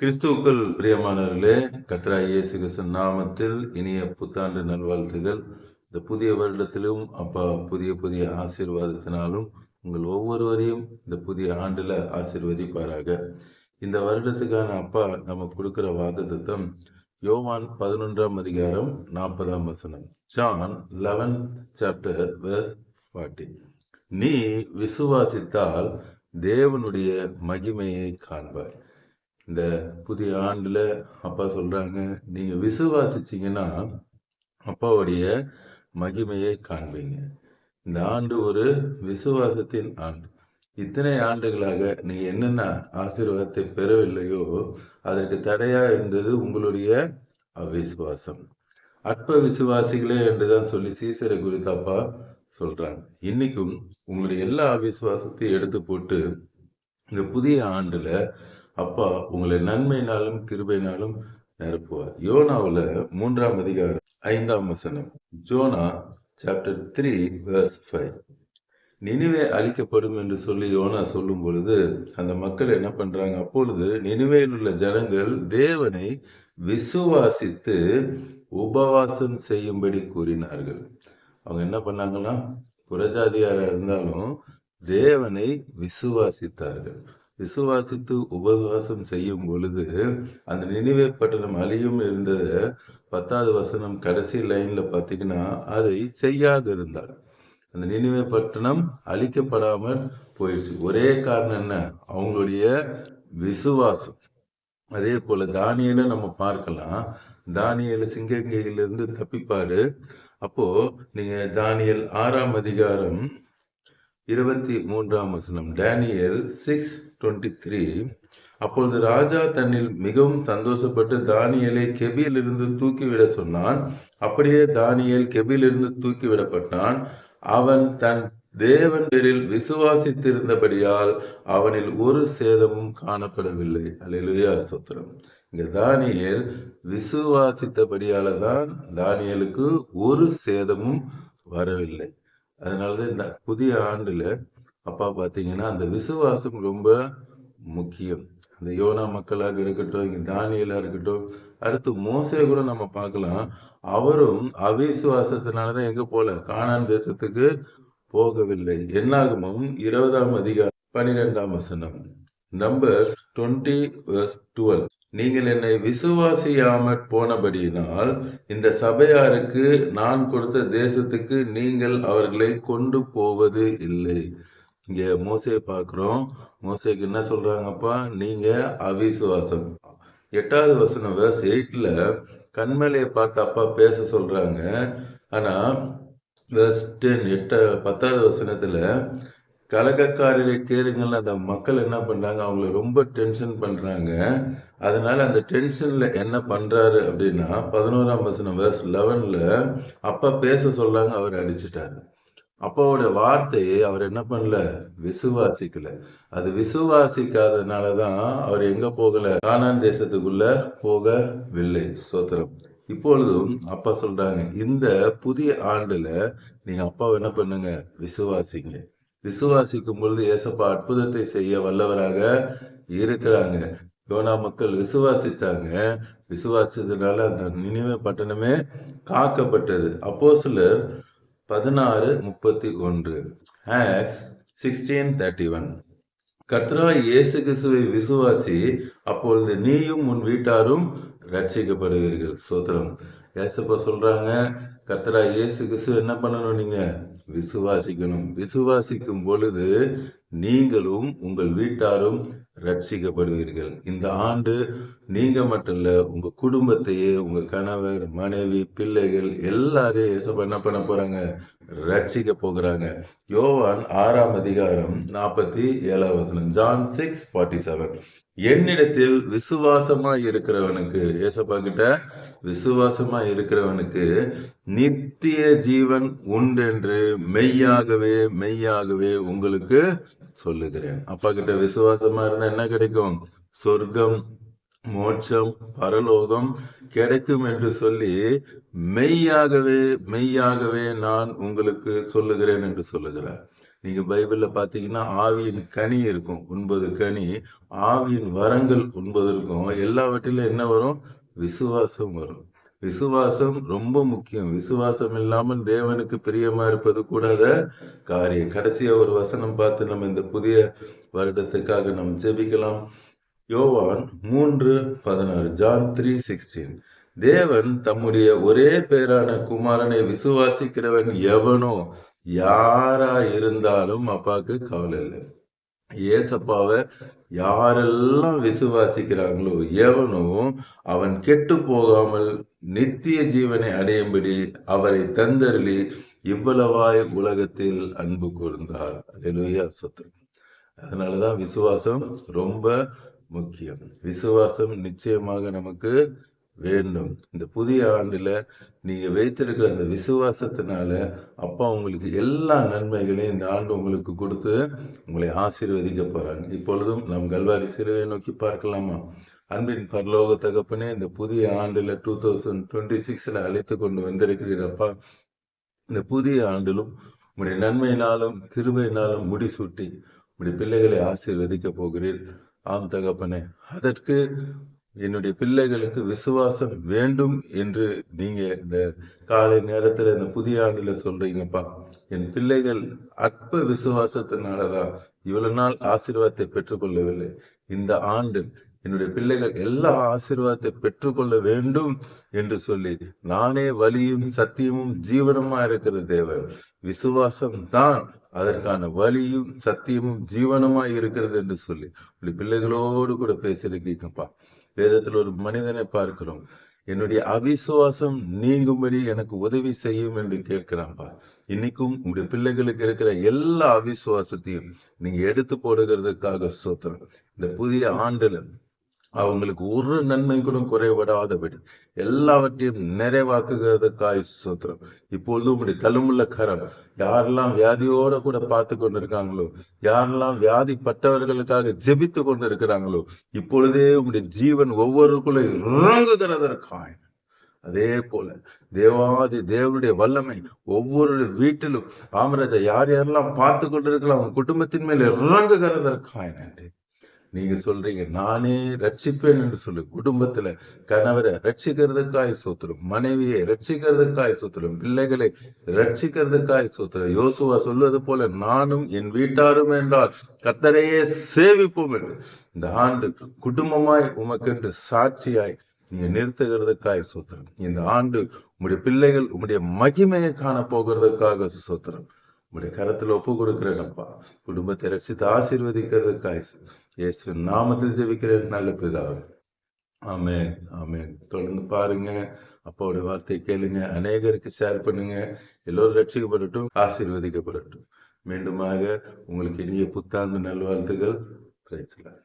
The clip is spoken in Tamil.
கிறிஸ்துவுக்குள் பிரியமானவர்களே கத்ரா இயேசு கிருஷ்ணன் நாமத்தில் இனிய புத்தாண்டு நல்வாழ்த்துகள். இந்த புதிய வருடத்திலும் அப்பா புதிய புதிய ஆசீர்வாதத்தினாலும் உங்கள் ஒவ்வொருவரையும் இந்த புதிய ஆண்டில் ஆசீர்வதிப்பாராக. இந்த வருடத்துக்கான அப்பா நம்ம கொடுக்குற வாக்குத்தம் யோவான் பதினொன்றாம் அதிகாரம் நாற்பதாம் வசனம். John eleven chapter verse forty நீ விசுவாசித்தால் தேவனுடைய மகிமையை காண்பாய். இந்த புதிய ஆண்டில் அப்பா சொல்கிறாங்க நீங்கள் விசுவாசிச்சீங்கன்னா அப்பாவுடைய மகிமையை காண்பீங்க. இந்த ஆண்டு ஒரு விசுவாசத்தின் ஆண்டு. இத்தனை ஆண்டுகளாக நீங்கள் என்னென்ன ஆசீர்வாதத்தை பெறவில்லையோ அதற்கு தடையாக இருந்தது உங்களுடைய அவிசுவாசம். அற்ப விசுவாசிகளே என்று தான் சொல்லி சீசரை குறித்து அப்பா சொல்கிறாங்க இன்றைக்கும் உங்களுடைய எல்லா அவிசுவாசத்தையும் எடுத்து போட்டு இந்த புதிய ஆண்டில் அப்பா உங்களை நன்மையினாலும் கிருபையினாலும் நிரப்புவார். யோனாவுல மூன்றாம் அதிகாரம் ஐந்தாம் வசனம். Jonah chapter three verse five Nineveh அழிக்கப்படும் என்று சொல்லி யோனா சொல்லும் பொழுது அந்த மக்கள் என்ன பண்றாங்க? அப்பொழுது நினிவேயில் உள்ள ஜனங்கள் தேவனை விசுவாசித்து உபவாசம் செய்யும்படி கூறினார்கள். அவங்க என்ன பண்ணாங்கன்னா புறஜாதியாராக இருந்தாலும் தேவனை விசுவாசித்தார்கள். விசுவாசித்து உபவாசம் செய்யும் பொழுது அந்த நினைவே பட்டணம் அழியும் இருந்தது. பத்தாவது வசனம் கடைசி லைன்ல பார்த்தீங்கன்னா அதை செய்யாதிருந்தார். அந்த நினைவே பட்டணம் அழிக்கப்படாமல் போயிடுச்சு. ஒரே காரணம் என்ன? அவங்களுடைய விசுவாசம். அதே போல தானியலை நம்ம பார்க்கலாம். தானியல் சிங்கங்கையிலிருந்து தப்பிப்பாரு. அப்போ நீங்க தானியல் ஆறாம் அதிகாரம் இருபத்தி மூன்றாம் வசனம் டேனியல் சிக்ஸ் டுவெண்ட்டி த்ரீ அப்பொழுது ராஜா தன்னில் மிகவும் சந்தோஷப்பட்டு தானியலை கெபியிலிருந்து தூக்கிவிட சொன்னான். அப்படியே தானியல் கெபியிலிருந்து தூக்கிவிடப்பட்டான். அவன் தன் தேவன் பேரில் விசுவாசித்திருந்தபடியால் அவனில் ஒரு சேதமும் காணப்படவில்லை. அலையிலுயா ஸ்தோத்திரம். இங்க தானியல் விசுவாசித்தபடியால தான் தானியலுக்கு ஒரு சேதமும் வரவில்லை. அதனாலதான் இந்த புதிய ஆண்டில் அப்பா பார்த்தீங்கன்னா அந்த விசுவாசம் ரொம்ப முக்கியம். அந்த யோனா மக்களாக இருக்கட்டும் இங்கே தானியலாக இருக்கட்டும் அடுத்து மோசே கூட நம்ம பார்க்கலாம். அவரும் அவிசுவாசத்தினாலதான் எங்கே போல? காணான் தேசத்துக்கு போகவில்லை. என்னாகமும்? இருபதாம் அதிகாரம் பனிரெண்டாம் வசனம். Number twenty twelve. நீங்கள் என்னை விசுவாசியாமற் போனபடியினால் இந்த சபையாருக்கு நான் கொடுத்த தேசத்துக்கு நீங்கள் அவர்களை கொண்டு போவது இல்லை. இங்கே மோசையை பார்க்குறோம். மோசைக்கு என்ன சொல்கிறாங்கப்பா நீங்கள் அவிசுவாசம். எட்டாவது வசனம் வேர்ஸ் எயிட்டில் கண்மலையை பார்த்து அப்பா பேச சொல்கிறாங்க ஆனால் வேர்ஸ் டென் எட்ட பத்தாவது வசனத்தில் கலகக்காரரை கேளுங்கள் அந்த மக்கள் என்ன பண்ணுறாங்க அவங்கள ரொம்ப டென்ஷன் பண்ணுறாங்க அதனால அந்த டென்ஷனில் என்ன பண்ணுறாரு அப்படின்னா பதினோராம் வசனம் வேர்ஸ் லெவனில் அப்பா பேச சொல்கிறாங்க அவர் அடிச்சிட்டாரு. அப்பாவோட வார்த்தையை அவர் என்ன பண்ணல? விசுவாசிக்கல. அது விசுவாசிக்காததுனால தான் அவர் எங்க போகல? கானான் தேசத்துக்குள்ள போகவில்லை. சோத்திரம் இப்பொழுதும் அப்பா சொல்றாங்க இந்த புதிய ஆண்டுல நீங்க அப்பாவை என்ன பண்ணுங்க? விசுவாசிங்க. விசுவாசிக்கும் பொழுது ஏசப்பா அற்புதத்தை செய்ய வல்லவராக இருக்கிறாங்க. யோனா மக்கள் விசுவாசிச்சாங்க. விசுவாசித்ததுனால அந்த நினைவு பட்டணமே காக்கப்பட்டது. அப்போ சில பதினாறு முப்பத்தி ஒன்று ஆக்ஸ் சிக்ஸ்டீன் தேர்ட்டி ஒன். கத்ரா இயேசு கிறிஸ்துவை விசுவாசி அப்பொழுது நீயும் உன் வீட்டாரும் ரட்சிக்கப்படுவீர்கள் சோத்திரம் ஏசப்பா சொல்கிறாங்க கத்தரா இயேசு கிசு என்ன பண்ணணும் நீங்கள் விசுவாசிக்கணும். விசுவாசிக்கும் பொழுது நீங்களும் உங்கள் வீட்டாரும் ரட்சிக்கப்படுவீர்கள் இந்த ஆண்டு நீங்கள் மட்டும் இல்லை உங்கள் குடும்பத்தையே உங்கள் கணவர் மனைவி பிள்ளைகள் எல்லாரையும் ஏசப்பா என்ன பண்ண போகிறாங்க ரட்சிக்க போகிறாங்க. யோவான் ஆறாம் அதிகாரம் நாற்பத்தி ஏழாம் வசனம் ஜான் சிக்ஸ் ஃபார்ட்டி செவன். என்னிடத்தில் விசுவாசமா இருக்கிறவனுக்கு ஏசப்பா கிட்ட விசுவாசமா இருக்கிறவனுக்கு நித்திய ஜீவன் உண்டென்று மெய்யாகவே மெய்யாகவே உங்களுக்கு சொல்லுகிறேன். அப்பா கிட்ட விசுவாசமா இருந்தா என்ன கிடைக்கும்? சொர்க்கம் மோட்சம் பரலோகம் கிடைக்கும் என்று சொல்லி மெய்யாகவே மெய்யாகவே நான் உங்களுக்கு சொல்லுகிறேன் என்று சொல்லுகிறார். நீங்க பைபிள்ல பாத்தீங்கன்னா ஆவியின் கனி இருக்கும் ஒன்பது கனி. ஆவியின் வரங்கள் ஒன்பது இருக்கும். எல்லாவற்றிலும் என்ன வரும்? விசுவாசம் வரும். விசுவாசம் ரொம்ப முக்கியம். விசுவாசம் இல்லாமல் தேவனுக்கு பிரியமா இருப்பது கூடாத காரியம். கடைசியா ஒரு வசனம் பார்த்து நம்ம இந்த புதிய வருடத்துக்காக நம்ம ஜெபிக்கலாம். யோவான் மூன்று பதினாறு ஜான் த்ரீ சிக்ஸ்டீன். தேவன் தம்முடைய ஒரே பேரான குமாரனை விசுவாசிக்கிறவன் எவனோ யாரா இருந்தாலும் அப்பாவுக்கு கவலை இல்லை. ஏசப்பாவை யாரெல்லாம் விசுவாசிக்கிறாங்களோ எவனோ அவன் கெட்டு போகாமல் நித்திய ஜீவனை அடையும்படி அவரை தந்தருளி இவ்வளவாய் உலகத்தில் அன்பு கூர்ந்தார். அலையா சொத்து அதனாலதான் விசுவாசம் ரொம்ப முக்கியம். விசுவாசம் நிச்சயமாக நமக்கு வேண்டும். இந்த புதிய ஆண்டில் நீங்கள் வைத்திருக்கிற அந்த விசுவாசத்தினால அப்பா உங்களுக்கு எல்லா நன்மைகளையும் இந்த ஆண்டு உங்களுக்கு கொடுத்து உங்களை ஆசீர்வதிக்க போகிறாங்க இப்பொழுதும் நம் கல்வாரி சிறுவை நோக்கி பார்க்கலாமா? அன்பின் பரலோக தகப்பனே இந்த புதிய ஆண்டில் டூ தௌசண்ட் டுவெண்ட்டி சிக்ஸில் அழைத்து கொண்டு வந்திருக்கிறீரப்பா இந்த புதிய ஆண்டிலும் உங்களுடைய நன்மையினாலும் திருமையினாலும் முடிசூட்டி உங்களுடைய பிள்ளைகளை ஆசீர்வதிக்க போகிறீர். ஆம் தகப்பனே அதற்கு என்னுடைய பிள்ளைகளுக்கு விசுவாசம் வேண்டும் என்று நீங்க இந்த காலை நேரத்துல இந்த புதிய ஆண்டுல சொல்றீங்கப்பா. என் பிள்ளைகள் அற்ப விசுவாசத்தினாலதான் இவ்வளவு நாள் ஆசீர்வாதத்தை பெற்றுக்கொள்ளவில்லை. இந்த ஆண்டு என்னுடைய பிள்ளைகள் எல்லா ஆசீர்வாதத்தை பெற்றுக்கொள்ள வேண்டும் என்று சொல்லி நானே வழியும் சத்தியமும் ஜீவனமா இருக்கிற தேவன். விசுவாசம் தான் அதற்கான வழியும் சத்தியமும் ஜீவனமாய் இருக்கிறது என்று சொல்லி பிள்ளைகளோடு கூட பேசியிருக்கீங்கப்பா. வேதத்தில் ஒரு மனிதனை பார்க்கிறோம். என்னுடைய அவிசுவாசம் நீங்கும்படி எனக்கு உதவி செய்யும் என்று கேட்கிறான்ப்பா இன்னைக்கும் உங்களுடைய பிள்ளைகளுக்கு இருக்கிற எல்லா அவிசுவாசத்தையும் நீங்க எடுத்து போடுகிறதுக்காக சோத்திரம். இந்த புதிய ஆண்டுல அவங்களுக்கு ஒரு நன்மை கூட குறைபடாதபடி எல்லாவற்றையும் நிறைவாக்குகிறதுக்காய் சுத்திரம் இப்பொழுது உங்களுடைய தழுமுள்ள கரம் யாரெல்லாம் வியாதியோட கூட பார்த்து கொண்டு இருக்காங்களோ யாரெல்லாம் வியாதிப்பட்டவர்களுக்காக ஜெபித்து கொண்டு இருக்கிறாங்களோ இப்பொழுதே உங்களுடைய ஜீவன் ஒவ்வொருக்குள்ள இறங்குகிறதற்காய். அதே போல தேவாதி தேவனுடைய வல்லமை ஒவ்வொரு வீட்டிலும் ஆமராஜா யார் யாரெல்லாம் பார்த்து கொண்டிருக்கலாம் குடும்பத்தின் மேல் இறங்குகிறதற்காய் நன்றி. நீங்க சொல்றீங்க நானே ரட்சிப்பேன் என்று சொல்லு குடும்பத்துல கணவரை ரட்சிக்கிறதுக்காய் சோத்துரும் மனைவியை ரட்சிக்கிறதுக்காய் சோத்துரும் பிள்ளைகளை ரட்சிக்கிறதுக்காய் சோத்துரும். யோசுவா சொல்வது போல நானும் என் வீட்டாரும் என்றால் கத்தரையே சேவிப்போம் என்று. இந்த ஆண்டு குடும்பமாய் உமக்கென்று சாட்சியாய் நீங்க நிறுத்துகிறதுக்காய் சோத்திரம். இந்த ஆண்டு உங்களுடைய பிள்ளைகள் உங்களுடைய மகிமையை காண போகிறதுக்காக சோத்திரம். உங்களுடைய கரத்துல ஒப்பு கொடுக்கிறேனப்பா குடும்பத்தை ரசித்து ஆசீர்வதிக்கிறதுக்காக இயேசு நாமத்தில் ஜெபிக்கிறேன். நல்ல பிதாவே. ஆமேன் ஆமேன். தொடர்ந்து பாருங்க. அப்பாவோட வார்த்தையை கேளுங்க. அநேகருக்கு ஷேர் பண்ணுங்க. எல்லோரும் ரட்சிக்கப்படட்டும் ஆசீர்வதிக்கப்படட்டும். மீண்டுமாக உங்களுக்கு இனிய புத்தாண்டு நல்வாழ்த்துகள் பிரைஸ்லாம்